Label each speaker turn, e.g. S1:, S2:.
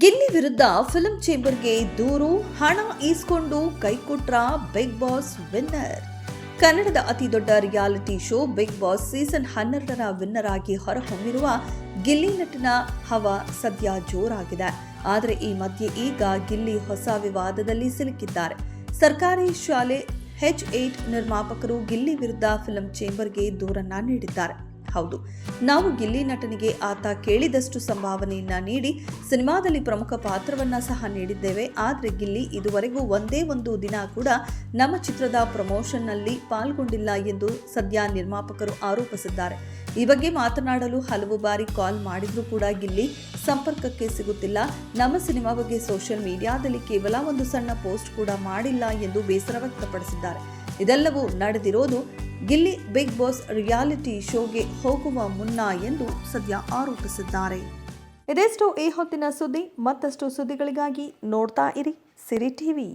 S1: ಗಿಲ್ಲಿ ವಿರುದ್ಧ ಫಿಲ್ಮ್ ಚೇಂಬರ್ಗೆ ದೂರು, ಹಣ ಈಸ್ಕೊಂಡು ಕೈಕೊಟ್ರ ಬಿಗ್ ಬಾಸ್ ವಿನ್ನರ್. ಕನ್ನಡದ ಅತಿ ದೊಡ್ಡ reality show big boss season ಹನ್ನೆರಡರ ವಿನ್ನರ್ ಆಗಿ ಹೊರಹೊಮ್ಮಿರುವ ಗಿಲ್ಲಿ ನಟನ ಹವ ಸದ್ಯ ಜೋರಾಗಿದೆ. ಆದರೆ ಈ ಮಧ್ಯೆ ಈಗ ಗಿಲ್ಲಿ ಹೊಸ ವಿವಾದದಲ್ಲಿ ಸಿಲುಕಿದ್ದಾರೆ. ಸರ್ಕಾರಿ ಶಾಲೆ ಹೆಚ್ ಏಟ್ ನಿರ್ಮಾಪಕರು ಗಿಲ್ಲಿ ವಿರುದ್ಧ ಫಿಲ್ಮ್ ಚೇಂಬರ್ಗೆ ದೂರನ್ನ ನೀಡಿದ್ದಾರೆ. ಹೌದು. ನಾವು ಗಿಲ್ಲಿ ನಟನಿಗೆ ಆತ ಕೇಳಿದಷ್ಟು ಸಂಭಾವನೆಯನ್ನ ನೀಡಿ ಸಿನಿಮಾದಲ್ಲಿ ಪ್ರಮುಖ ಪಾತ್ರವನ್ನ ಸಹ ನೀಡಿದ್ದೇವೆ. ಆದರೆ ಗಿಲ್ಲಿ ಇದುವರೆಗೂ ಒಂದೇ ಒಂದು ದಿನ ಕೂಡ ನಮ್ಮ ಚಿತ್ರದ ಪ್ರಮೋಷನ್ನಲ್ಲಿ ಪಾಲ್ಗೊಂಡಿಲ್ಲ ಎಂದು ಸದ್ಯ ನಿರ್ಮಾಪಕರು ಆರೋಪಿಸಿದ್ದಾರೆ. ಈ ಬಗ್ಗೆ ಮಾತನಾಡಲು ಹಲವು ಬಾರಿ ಕಾಲ್ ಮಾಡಿದ್ರೂ ಕೂಡ ಗಿಲ್ಲಿ ಸಂಪರ್ಕಕ್ಕೆ ಸಿಗುತ್ತಿಲ್ಲ. ನಮ್ಮ ಸಿನಿಮಾ ಬಗ್ಗೆ ಸೋಷಿಯಲ್ ಮೀಡಿಯಾದಲ್ಲಿ ಕೇವಲ ಒಂದು ಸಣ್ಣ ಪೋಸ್ಟ್ ಕೂಡ ಮಾಡಿಲ್ಲ ಎಂದು ಬೇಸರ ವ್ಯಕ್ತಪಡಿಸಿದ್ದಾರೆ. ಇದೆಲ್ಲವೂ ನಡೆದಿರೋದು ಗಿಲ್ಲಿ ಬಿಗ್ ಬಾಸ್ ರಿಯಾಲಿಟಿ ಶೋಗೆ ಹೋಗುವ ಮುನ್ನ ಎಂದು ಸದ್ಯ ಆರೋಪಿಸಿದ್ದಾರೆ. ಇದೆಷ್ಟು ಈ ಹೊತ್ತಿನ ಸುದ್ದಿ. ಮತ್ತಷ್ಟು ಸುದ್ದಿಗಳಿಗಾಗಿ ನೋಡ್ತಾ ಇರಿ ಸಿರಿ ಟಿವಿ.